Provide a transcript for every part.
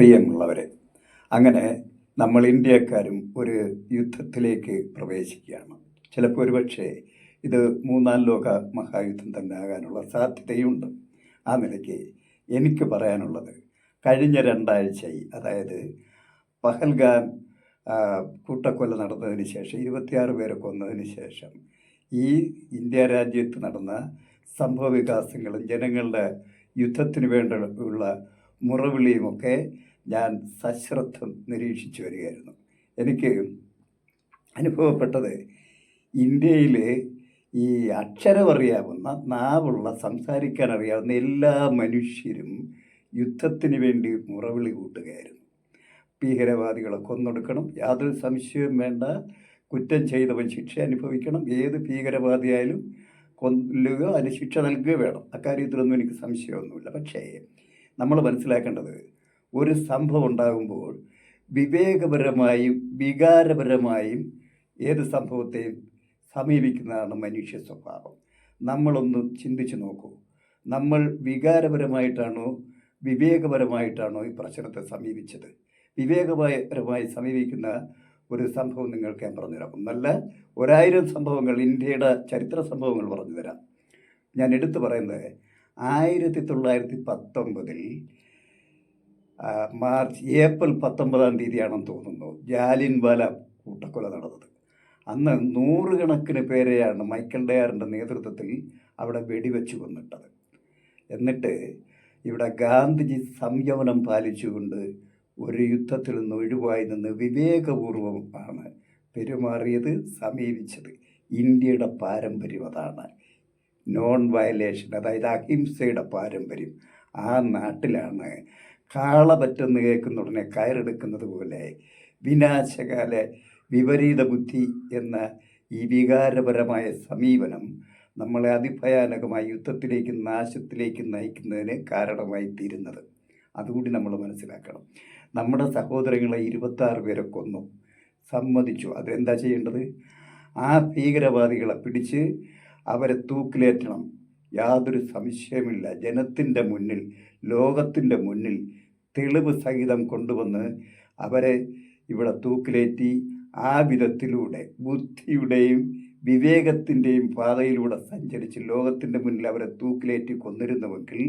പ്രിയമുള്ളവരെ അങ്ങനെ നമ്മൾ ഇന്ത്യക്കാരും ഒരു യുദ്ധത്തിലേക്ക് പ്രവേശിക്കുകയാണ്. ചിലപ്പോൾ ഒരുപക്ഷെ ഇത് മൂന്നാം ലോക മഹായുദ്ധം തന്നെ ആകാനുള്ള സാധ്യതയുണ്ട്. ആ നിലയ്ക്ക് എനിക്ക് പറയാനുള്ളത് കഴിഞ്ഞ രണ്ടാഴ്ചയായി അതായത് പഹൽഗാം കൂട്ടക്കൊല നടന്നതിന് ശേഷം ഇരുപത്തിയാറ് പേരെ കൊന്നതിന് ശേഷം ഈ ഇന്ത്യ രാജ്യത്ത് നടന്ന സംഭവ വികാസങ്ങളും ജനങ്ങളുടെ യുദ്ധത്തിന് വേണ്ട ഉള്ള മുറവിളിയുമൊക്കെ ഞാൻ സശ്രദ്ധം നിരീക്ഷിച്ചു വരികയായിരുന്നു. എനിക്ക് അനുഭവപ്പെട്ടത് ഇന്ത്യയിൽ ഈ അക്ഷരമറിയാവുന്ന നാവുള്ള സംസാരിക്കാൻ അറിയാവുന്ന എല്ലാ മനുഷ്യരും യുദ്ധത്തിന് വേണ്ടി മുറവിളി കൂട്ടുകയായിരുന്നു. ഭീകരവാദികളെ കൊന്നൊടുക്കണം യാതൊരു സംശയവും വേണ്ട. കുറ്റം ചെയ്തവൻ ശിക്ഷ അനുഭവിക്കണം. ഏത് ഭീകരവാദിയായാലും കൊല്ലുക അതിന് ശിക്ഷ നൽകുക വേണം. അക്കാര്യത്തിലൊന്നും എനിക്ക് സംശയമൊന്നുമില്ല. പക്ഷേ നമ്മൾ മനസ്സിലാക്കേണ്ടത് ഒരു സംഭവം ഉണ്ടാകുമ്പോൾ വിവേകപരമായും വികാരപരമായും ഏത് സംഭവത്തെയും സമീപിക്കുന്നതാണ് മനുഷ്യ സ്വഭാവം. നമ്മളൊന്ന് ചിന്തിച്ചു നോക്കൂ. നമ്മൾ വികാരപരമായിട്ടാണോ വിവേകപരമായിട്ടാണോ ഈ പ്രശ്നത്തെ സമീപിച്ചത്? വിവേകപരമായി സമീപിക്കുന്ന ഒരു സംഭവം നിങ്ങൾക്ക് ഞാൻ പറഞ്ഞുതരാം ഒന്നല്ല ഒരായിരം സംഭവങ്ങൾ ഇന്ത്യയുടെ ചരിത്ര സംഭവങ്ങൾ പറഞ്ഞു തരാം. ഞാൻ എടുത്തു പറയുന്നത് ആയിരത്തി തൊള്ളായിരത്തി പത്തൊമ്പതിൽ മാർച്ച് ഏപ്രിൽ പത്തൊമ്പതാം തീയതിയാണെന്ന് തോന്നുന്നു. ജാലിൻവാല കൂട്ടക്കൊല നടന്നത്. അന്ന് നൂറുകണക്കിന് പേരെയാണ് മൈക്കൽ ഡയാറിന്റെ നേതൃത്വത്തിൽ അവിടെ വെടിവെച്ച് കൊന്നിട്ടത്. എന്നിട്ട് ഇവിടെ ഗാന്ധിജി സംയമനം പാലിച്ചുകൊണ്ട് ഒരു യുദ്ധത്തിൽ നിന്ന് ഒഴിവായി നിന്ന് വിവേകപൂർവം ആണ് പെരുമാറിയത് സമീപിച്ചത്. ഇന്ത്യയുടെ പാരമ്പര്യം അതാണ്. നോൺ വയലേഷൻ അതായത് അഹിംസയുടെ പാരമ്പര്യം. ആ നാട്ടിലാണ് കാള പറ്റെന്ന് കേൾക്കുന്ന ഉടനെ കയറെടുക്കുന്നത് പോലെ വിനാശകാല വിപരീത ബുദ്ധി എന്ന ഈ വികാരപരമായ സമീപനം നമ്മളെ അതിഭയാനകമായ യുദ്ധത്തിലേക്കും നാശത്തിലേക്കും നയിക്കുന്നതിന് കാരണമായി തീരുന്നത്. അതുകൂടി നമ്മൾ മനസ്സിലാക്കണം. നമ്മുടെ സഹോദരങ്ങളെ ഇരുപത്താറ് പേരെ കൊന്നു. സമ്മതിച്ചു. അതെന്താ ചെയ്യേണ്ടത്? ആ ഭീകരവാദികളെ പിടിച്ച് അവരെ തൂക്കിലേറ്റണം. യാതൊരു സംശയമില്ല ജനത്തിന്റെ മുന്നിൽ ലോകത്തിന്റെ മുന്നിൽ തെളിവ് സഹിതം കൊണ്ടുവന്ന് അവരെ ഇവിടെ തൂക്കിലേറ്റി ആ വിധത്തിലൂടെ ബുദ്ധിയുടെയും വിവേകത്തിന്റെയും പാതയിലൂടെ സഞ്ചരിച്ച് ലോകത്തിന്റെ മുന്നിൽ അവരെ തൂക്കിലേറ്റി കൊന്നിരുന്നുവെങ്കിൽ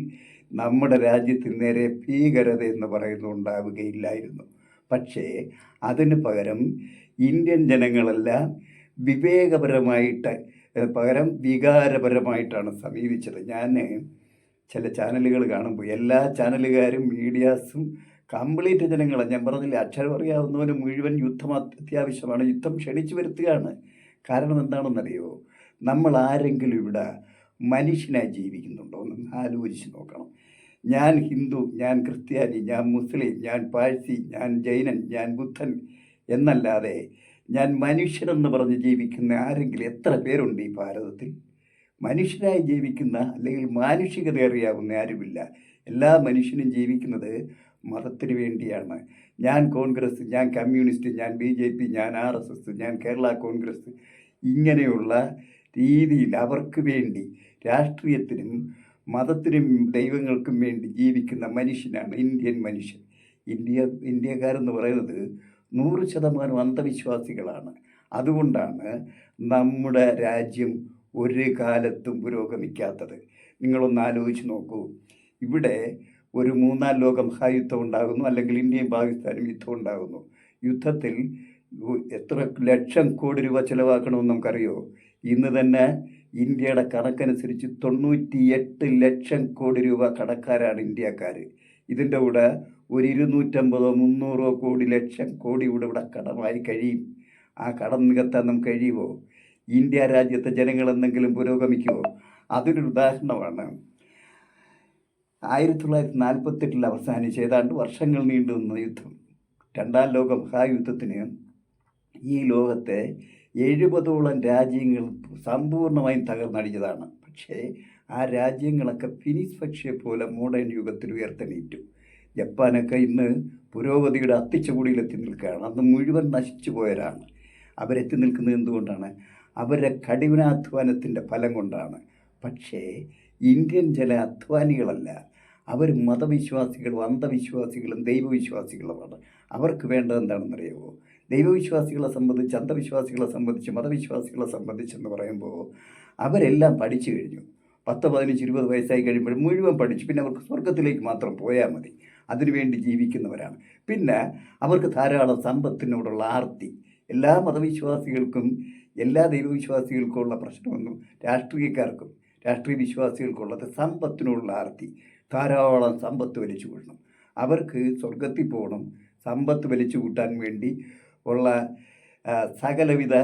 നമ്മുടെ രാജ്യത്തിന് നേരെ ഭീകരത എന്ന് പറയുന്നത് ഉണ്ടാവുകയില്ലായിരുന്നു. പക്ഷേ അതിന് പകരം ഇന്ത്യൻ ജനങ്ങളെല്ലാം വിവേകപരമായിട്ട് പകരം വികാരപരമായിട്ടാണ് സമീപിച്ചത്. ഞാൻ ചില ചാനലുകൾ കാണുമ്പോൾ എല്ലാ ചാനലുകാരും മീഡിയാസും കംപ്ലീറ്റ് ജനങ്ങളെ. ഞാൻ പറഞ്ഞില്ല അക്ഷരം അറിയാവുന്നവന് മുഴുവൻ യുദ്ധം അത്യാവശ്യമാണ്. യുദ്ധം ക്ഷണിച്ചു വരുത്തുകയാണ്. കാരണം എന്താണെന്നറിയോ? നമ്മൾ ആരെങ്കിലും ഇവിടെ മനുഷ്യനായി ജീവിക്കുന്നുണ്ടോ എന്ന് ആലോചിച്ച് നോക്കണം. ഞാൻ ഹിന്ദു ഞാൻ ക്രിസ്ത്യാനി ഞാൻ മുസ്ലിം ഞാൻ പാഴ്സി ഞാൻ ജൈനൻ ഞാൻ ബുദ്ധൻ എന്നല്ലാതെ ഞാൻ മനുഷ്യനെന്ന് പറഞ്ഞ് ജീവിക്കുന്ന ആരെങ്കിലും എത്ര പേരുണ്ട് ഈ ഭാരതത്തിൽ? മനുഷ്യരായി ജീവിക്കുന്ന അല്ലെങ്കിൽ മാനുഷികത അറിയാവുന്ന ആരുമില്ല. എല്ലാ മനുഷ്യനും ജീവിക്കുന്നത് മതത്തിന് വേണ്ടിയാണ്. ഞാൻ കോൺഗ്രസ് ഞാൻ കമ്മ്യൂണിസ്റ്റ് ഞാൻ ബി ജെ പി ഞാൻ ആർ എസ് എസ് ഞാൻ കേരള കോൺഗ്രസ് ഇങ്ങനെയുള്ള രീതിയിൽ അവർക്ക് വേണ്ടി രാഷ്ട്രീയത്തിനും മതത്തിനും ദൈവങ്ങൾക്കും വേണ്ടി ജീവിക്കുന്ന മനുഷ്യനാണ് ഇന്ത്യൻ മനുഷ്യൻ. ഇന്ത്യ ഇന്ത്യക്കാരെന്ന് പറയുന്നത് നൂറ് ശതമാനം അന്ധവിശ്വാസികളാണ്. അതുകൊണ്ടാണ് നമ്മുടെ രാജ്യം ഒരു കാലത്തും പുരോഗമിക്കാത്തത്. നിങ്ങളൊന്ന് ആലോചിച്ച് നോക്കൂ. ഇവിടെ ഒരു മൂന്നാം ലോക മഹായുദ്ധം ഉണ്ടാകുന്നു അല്ലെങ്കിൽ ഇന്ത്യയും പാകിസ്ഥാനും യുദ്ധം ഉണ്ടാകുന്നു. യുദ്ധത്തിൽ എത്ര ലക്ഷം കോടി രൂപ ചിലവാക്കണമെന്ന് നമുക്കറിയോ? ഇന്ന് തന്നെ ഇന്ത്യയുടെ കണക്കനുസരിച്ച് തൊണ്ണൂറ്റിയെട്ട് ലക്ഷം കോടി രൂപ കടക്കാരാണ് ഇന്ത്യക്കാർ ഇതിന്റെ കൂടെ ഒരു ഇരുന്നൂറ്റമ്പതോ മുന്നൂറോ കോടി ലക്ഷം കോടി കൂടെ ഇവിടെ കടമായി കഴിയും. ആ കടം നികത്താൻ നമുക്ക് കഴിയുമോ? ഇന്ത്യ രാജ്യത്തെ ജനങ്ങൾ എന്തെങ്കിലും പുരോഗമിക്കുമോ അതൊരു ഉദാഹരണമാണ്. ആയിരത്തി തൊള്ളായിരത്തി നാൽപ്പത്തെട്ടിൽ അവസാനിച്ച് ഏതാണ്ട് വർഷങ്ങൾ നീണ്ടു നിന്ന യുദ്ധം. രണ്ടാം ലോക മഹായുദ്ധത്തിന് ഈ ലോകത്തെ എഴുപതോളം രാജ്യങ്ങൾ സമ്പൂർണമായും തകർന്നടിഞ്ഞതാണ്. പക്ഷേ ആ രാജ്യങ്ങളൊക്കെ ഫിനിഷ് പക്ഷിയെ പോലെ മോഡേൺ യുഗത്തിൽ ഉയർത്തെണീറ്റു. ജപ്പാനൊക്കെ ഇന്ന് പുരോഗതിയുടെ അത്തിച്ചുകൂടിയിലെത്തി നിൽക്കുകയാണ്. അന്ന് മുഴുവൻ നശിച്ചു പോയവരാണ് അവരെത്തി നിൽക്കുന്നത് എന്തുകൊണ്ടാണ്? അവരുടെ കഠിനാധ്വാനത്തിന്റെ ഫലം കൊണ്ടാണ്. പക്ഷേ ഇന്ത്യൻ ചില അധ്വാനികളല്ല. അവർ മതവിശ്വാസികളും അന്ധവിശ്വാസികളും ദൈവവിശ്വാസികളുമാണ്. അവർക്ക് വേണ്ടത് എന്താണെന്നറിയാമോ ദൈവവിശ്വാസികളെ സംബന്ധിച്ച് അന്ധവിശ്വാസികളെ സംബന്ധിച്ച് മതവിശ്വാസികളെ സംബന്ധിച്ചെന്ന് പറയുമ്പോൾ അവരെല്ലാം പഠിച്ചു കഴിഞ്ഞു. പത്ത് പതിനഞ്ച് ഇരുപത് വയസ്സായി കഴിയുമ്പോൾ മുഴുവൻ പഠിച്ചു. പിന്നെ അവർക്ക് സ്വർഗത്തിലേക്ക് മാത്രം പോയാൽ മതി. അതിനുവേണ്ടി ജീവിക്കുന്നവരാണ്. പിന്നെ അവർക്ക് ധാരാളം സമ്പത്തിനോടുള്ള ആർത്തി. എല്ലാ മതവിശ്വാസികൾക്കും എല്ലാ ദൈവവിശ്വാസികൾക്കുമുള്ള പ്രശ്നമൊന്നും രാഷ്ട്രീയക്കാർക്കും രാഷ്ട്രീയ വിശ്വാസികൾക്കുള്ളത് സമ്പത്തിനുള്ള ആർത്തി ധാരാളം സമ്പത്ത് വലിച്ചു കൂട്ടണം. അവർക്ക് സ്വർഗത്തിൽ പോകണം സമ്പത്ത് വലിച്ചു കൂട്ടാൻ വേണ്ടി ഉള്ള സകലവിധ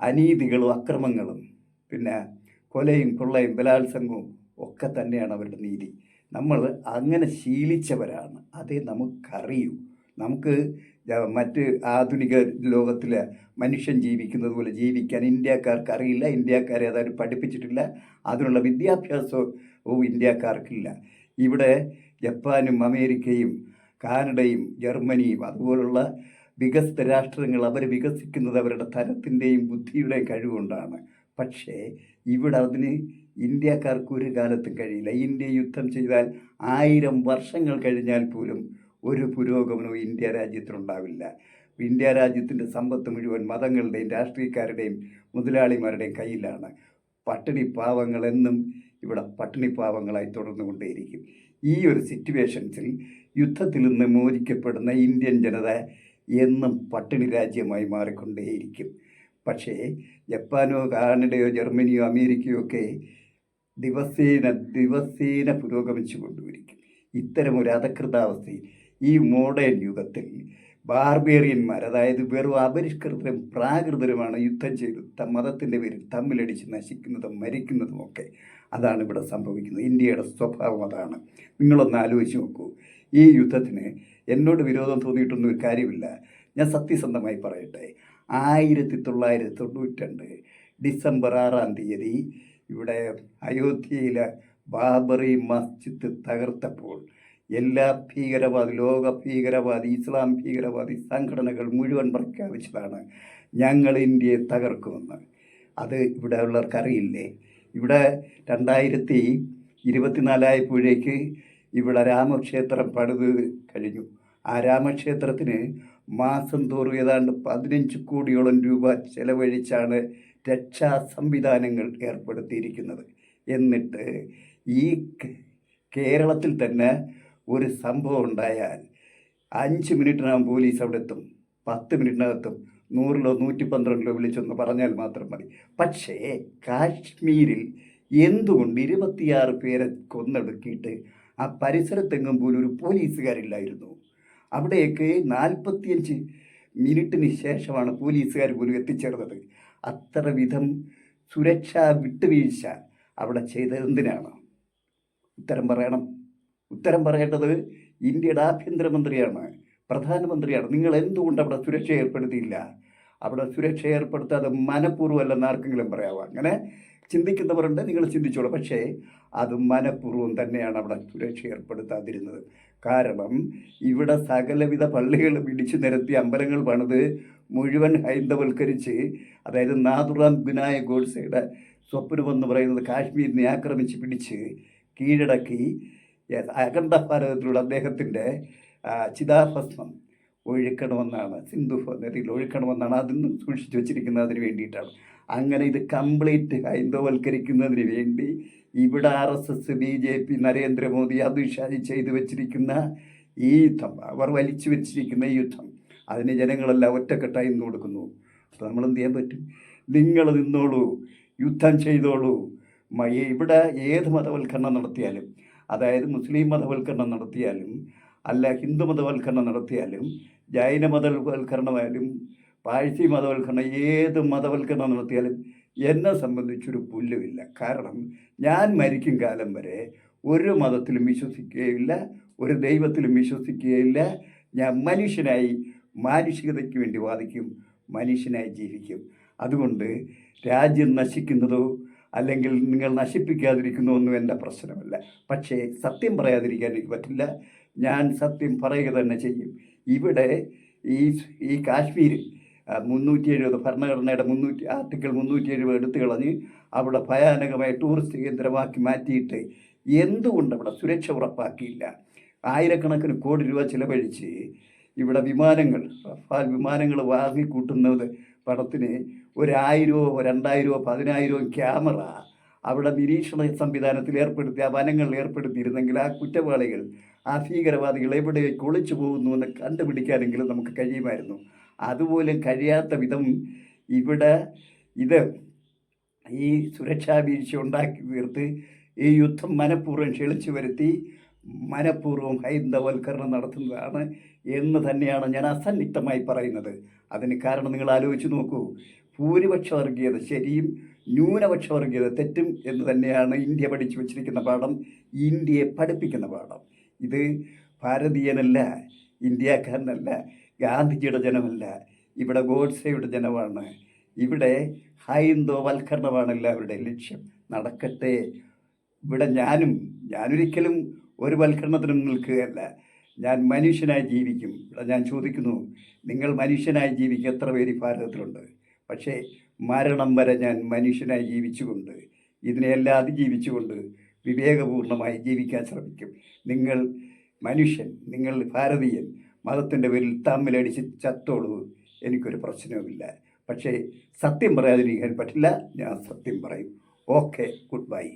അനീതികളും അക്രമങ്ങളും പിന്നെ കൊലയും കൊള്ളയും ബലാത്സംഗവും ഒക്കെ തന്നെയാണ് അവരുടെ നീതി. നമ്മൾ അങ്ങനെ ശീലിച്ചവരാണ്. അതേ നമുക്കറിയൂ. നമുക്ക് മറ്റ് ആധുനിക ലോകത്തിൽ മനുഷ്യൻ ജീവിക്കുന്നത് പോലെ ജീവിക്കാൻ ഇന്ത്യക്കാർക്ക് അറിയില്ല ഇന്ത്യക്കാരെ അതായത് പഠിപ്പിച്ചിട്ടില്ല അതിനുള്ള വിദ്യാഭ്യാസവും ഇന്ത്യക്കാർക്കില്ല. ഇവിടെ ജപ്പാനും അമേരിക്കയും കാനഡയും ജർമ്മനിയും അതുപോലുള്ള വികസിത രാഷ്ട്രങ്ങൾ അവർ വികസിക്കുന്നത് അവരുടെ തരത്തിന്റെയും ബുദ്ധിയുടെയും കഴിവുകൊണ്ടാണ്. പക്ഷേ ഇവിടെ അതിന് ഇന്ത്യക്കാർക്ക് ഒരു കാലത്തും കഴിയില്ല. ഇന്ത്യ യുദ്ധം ചെയ്താൽ ആയിരം വർഷങ്ങൾ കഴിഞ്ഞാൽ പോലും ഒരു പുരോഗമനവും ഇന്ത്യ രാജ്യത്തിനുണ്ടാവില്ല. ഇന്ത്യ രാജ്യത്തിന്റെ സമ്പത്ത് മുഴുവൻ മതങ്ങളുടെയും രാഷ്ട്രീയക്കാരുടെയും മുതലാളിമാരുടെയും കയ്യിലാണ്. പട്ടിണി പാവങ്ങളെന്നും ഇവിടെ പട്ടിണി പാവങ്ങളായി തുടർന്നു തുടർന്നുകൊണ്ടേയിരിക്കും. ഈ ഒരു സിറ്റുവേഷൻസിൽ യുദ്ധത്തിൽ നിന്ന് മോചിക്കപ്പെടുന്ന ഇന്ത്യൻ ജനത എന്നും പട്ടിണി രാജ്യമായി മാറിക്കൊണ്ടേയിരിക്കും. പക്ഷേ ജപ്പാനോ കാനഡയോ ജർമ്മനിയോ അമേരിക്കയോ ഒക്കെ ദിവസേന ദിവസേന പുരോഗമിച്ചു കൊണ്ടുവരിക്കും. ഇത്തരം ഒരു അധകൃതാവസ്ഥയിൽ ഈ മോഡേൺ യുഗത്തിൽ ബാർബേറിയന്മാർ അതായത് വെറും അപരിഷ്കൃതരും പ്രാകൃതരുമാണ് യുദ്ധം ചെയ്ത് മതത്തിന്റെ പേരിൽ തമ്മിലടിച്ച് നശിക്കുന്നതും മരിക്കുന്നതും ഒക്കെ. അതാണ് ഇവിടെ സംഭവിക്കുന്നത്. ഇന്ത്യയുടെ സ്വഭാവം അതാണ്. നിങ്ങളൊന്ന് ആലോചിച്ച് നോക്കൂ. ഈ യുദ്ധത്തിന് എന്നോട് വിരോധം തോന്നിയിട്ടൊന്നും ഒരു കാര്യമില്ല. ഞാൻ സത്യസന്ധമായി പറയട്ടെ. ആയിരത്തി തൊള്ളായിരത്തി തൊണ്ണൂറ്റി ഡിസംബർ ആറാം തീയതി ഇവിടെ അയോധ്യയിലെ ബാബറി മസ്ജിദ് തകർത്തപ്പോൾ എല്ലാ ഭീകരവാദി ലോക ഭീകരവാദി ഇസ്ലാം ഭീകരവാദി സംഘടനകൾ മുഴുവൻ പ്രഖ്യാപിച്ചതാണ് ഞങ്ങൾ ഇന്ത്യയെ തകർക്കുമെന്ന്. അത് ഇവിടെ ഉള്ളവർക്ക് അറിയില്ലേ? ഇവിടെ രണ്ടായിരത്തി ഇരുപത്തിനാലായപ്പോഴേക്ക് ഇവിടെ രാമക്ഷേത്രം പണിത് കഴിഞ്ഞു. ആ രാമക്ഷേത്രത്തിന് മാസം തോറും ഏതാണ്ട് പതിനഞ്ച് കോടിയോളം രൂപ ചെലവഴിച്ചാണ് രക്ഷാ സംവിധാനങ്ങൾ ഏർപ്പെടുത്തിയിരിക്കുന്നത്. എന്നിട്ട് ഈ കേരളത്തിൽ തന്നെ ഒരു സംഭവം ഉണ്ടായാൽ അഞ്ച് മിനിറ്റിനകം പോലീസ് അവിടെ എത്തും പത്ത് മിനിറ്റിനകത്തും നൂറിലോ നൂറ്റി പന്ത്രണ്ടിലോ വിളിച്ചൊന്ന് പറഞ്ഞാൽ മാത്രം മതി. പക്ഷേ കാശ്മീരിൽ എന്തുകൊണ്ട് ഇരുപത്തിയാറ് പേരെ കൊന്നെടുക്കിയിട്ട് ആ പരിസരത്തെങ്ങും പോലും ഒരു പോലീസുകാരില്ലായിരുന്നു? അവിടെയൊക്കെ നാൽപ്പത്തിയഞ്ച് മിനിറ്റിന് ശേഷമാണ് പോലീസുകാർ പോലും എത്തിച്ചേർന്നത്. അത്ര വിധം സുരക്ഷാ വിട്ടുവീഴ്ച അവിടെ ചെയ്തത് എന്തിനാണ്? ഉത്തരം പറയണം. ഉത്തരം പറയേണ്ടത് ഇന്ത്യയുടെ ആഭ്യന്തരമന്ത്രിയാണ് പ്രധാനമന്ത്രിയാണ്. നിങ്ങൾ എന്തുകൊണ്ട് അവിടെ സുരക്ഷ ഏർപ്പെടുത്തിയില്ല? അവിടെ സുരക്ഷ ഏർപ്പെടുത്താതെ മനഃപൂർവമല്ലെന്ന് ആർക്കെങ്കിലും പറയാമോ അങ്ങനെ ചിന്തിക്കുന്നവരുണ്ട് നിങ്ങൾ ചിന്തിച്ചോളൂ. പക്ഷേ അത് മനഃപൂർവം തന്നെയാണ് അവിടെ സുരക്ഷ ഏർപ്പെടുത്താതിരുന്നത്. കാരണം ഇവിടെ സകലവിധ പള്ളികൾ പിടിച്ചു നിരത്തി അമ്പലങ്ങൾ പണിത് മുഴുവൻ ഹൈന്ദവൽക്കരിച്ച് അതായത് നാഥുറാം ഗുനായ ഗോഡ്സയുടെ സ്വപ്നമെന്ന് പറയുന്നത് കാശ്മീരിനെ ആക്രമിച്ച് പിടിച്ച് കീഴടക്കി അഖണ്ഡ ഭാരതത്തിലൂടെ അദ്ദേഹത്തിന്റെ ചിതാഭസ്മം ഒഴുക്കണമെന്നാണ് സിന്ധു നദിയിൽ ഒഴുക്കണമെന്നാണ് അതിന്നും സൂക്ഷിച്ചു വച്ചിരിക്കുന്നത് അതിന് വേണ്ടിയിട്ടാണ്. അങ്ങനെ ഇത് കംപ്ലീറ്റ് ഹൈന്ദവൽക്കരിക്കുന്നതിന് വേണ്ടി ഇവിടെ R S S B J P Narendra Modi Amit Shah ji ചെയ്തു വെച്ചിരിക്കുന്ന ഈ യുദ്ധം അവർ വലിച്ചു വെച്ചിരിക്കുന്ന ഈ യുദ്ധം അതിന് ജനങ്ങളെല്ലാം ഒറ്റക്കെട്ടായി നിന്ന് കൊടുക്കുന്നു. അപ്പോൾ നമ്മൾ എന്ത് ചെയ്യാൻ പറ്റും? നിങ്ങൾ നിന്നോളൂ യുദ്ധം ചെയ്തോളൂ. ഇവിടെ ഏത് മതവൽക്കരണം നടത്തിയാലും അതായത് മുസ്ലിം മതവൽക്കരണം നടത്തിയാലും അല്ല ഹിന്ദു മതവൽക്കരണം നടത്തിയാലും ജൈന മതവൽക്കരണമായാലും പാഴ്സി മതവൽക്കരണം ഏത് മതവൽക്കരണം നടത്തിയാലും എന്നെ സംബന്ധിച്ചൊരു പുല്ലുമില്ല. കാരണം ഞാൻ മരിക്കും കാലം വരെ ഒരു മതത്തിലും വിശ്വസിക്കുകയില്ല ഒരു ദൈവത്തിലും വിശ്വസിക്കുകയില്ല. ഞാൻ മനുഷ്യനായി മാനുഷികതയ്ക്ക് വേണ്ടി വാദിക്കും മനുഷ്യനായി ജീവിക്കും. അതുകൊണ്ട് രാജ്യം നശിക്കുന്നതോ അല്ലെങ്കിൽ നിങ്ങൾ നശിപ്പിക്കാതിരിക്കുന്നു ഒന്നും എന്റെ പ്രശ്നമല്ല. പക്ഷേ സത്യം പറയാതിരിക്കാൻ എനിക്ക് പറ്റില്ല. ഞാൻ സത്യം പറയുക തന്നെ ചെയ്യും. ഇവിടെ ഈ ഈ കാശ്മീർ മുന്നൂറ്റി എഴുപത് ഭരണഘടനയുടെ മുന്നൂറ്റി ആർട്ടിക്കിൾ മുന്നൂറ്റി എഴുപത് എടുത്തു കളഞ്ഞ് അവിടെ ഭയാനകമായ ടൂറിസ്റ്റ് കേന്ദ്രമാക്കി മാറ്റിയിട്ട് എന്തുകൊണ്ട് അവിടെ സുരക്ഷ ഉറപ്പാക്കിയില്ല? ആയിരക്കണക്കിന് കോടി രൂപ ചിലവഴിച്ച് ഇവിടെ വിമാനങ്ങൾ റഫാൽ വിമാനങ്ങൾ വാങ്ങിക്കൂട്ടുന്നത് പടത്തിന് ഒരായിരമോ രണ്ടായിരമോ പതിനായിരമോ ക്യാമറ അവിടെ നിരീക്ഷണ സംവിധാനത്തിൽ ഏർപ്പെടുത്തി ആ വനങ്ങളിൽ ഏർപ്പെടുത്തിയിരുന്നെങ്കിൽ ആ കുറ്റവാളികൾ ആ ഭീകരവാദികൾ എവിടെ കൊളിച്ചു പോകുന്നു എന്ന് കണ്ടുപിടിക്കാനെങ്കിലും നമുക്ക് കഴിയുമായിരുന്നു. അതുപോലും കഴിയാത്ത വിധം ഇവിടെ ഇത് ഈ സുരക്ഷാ വീഴ്ച ഉണ്ടാക്കി തീർത്ത് ഈ യുദ്ധം മനഃപൂർവം ക്ഷണിച്ചു വരുത്തി മനഃപൂർവം ഹൈന്ദവൽക്കരണം നടത്തുന്നതാണ് എന്ന് തന്നെയാണ് ഞാൻ അസന്നിഗ്ധമായി പറയുന്നത്. അതിന് കാരണം നിങ്ങൾ ആലോചിച്ച് നോക്കൂ. ഭൂരിപക്ഷ വർഗീയത ശരിയും ന്യൂനപക്ഷ വർഗീയത തെറ്റും എന്ന് തന്നെയാണ് ഇന്ത്യ പഠിച്ചു വച്ചിരിക്കുന്ന പാഠം ഇന്ത്യയെ പഠിപ്പിക്കുന്ന പാഠം. ഇത് ഭാരതീയനല്ല ഇന്ത്യക്കാരനല്ല ഗാന്ധിജിയുടെ ജനമല്ല ഇവിടെ ഗോഡ്സെയുടെ ജനമാണ് ഇവിടെ ഹൈന്ദവൽക്കരണമാണ് എല്ലാവരുടെ ലക്ഷ്യം. നടക്കട്ടെ. ഇവിടെ ഞാനും ഞാനൊരിക്കലും ഒരു വൽക്കരണത്തിനും നിൽക്കുകയല്ല. ഞാൻ മനുഷ്യനായി ജീവിക്കും. ഇവിടെ ഞാൻ ചോദിക്കുന്നു നിങ്ങൾ മനുഷ്യനായി ജീവിക്കുക എത്ര പേര് ഭാരതത്തിലുണ്ട്? പക്ഷേ മരണം വരെ ഞാൻ മനുഷ്യനായി ജീവിച്ചുകൊണ്ട് ഇതിനെയെല്ലാം അതിജീവിച്ചുകൊണ്ട് വിവേകപൂർണമായി ജീവിക്കാൻ ശ്രമിക്കും. നിങ്ങൾ മനുഷ്യൻ നിങ്ങൾ ഭാരതീയൻ മതത്തിന്റെ പേരിൽ തമ്മിലടിച്ച് ചത്തോളൂ. എനിക്കൊരു പ്രശ്നവുമില്ല. പക്ഷേ സത്യം പറയാതിരിക്കാൻ പറ്റില്ല. ഞാൻ സത്യം പറയും. Okay goodbye.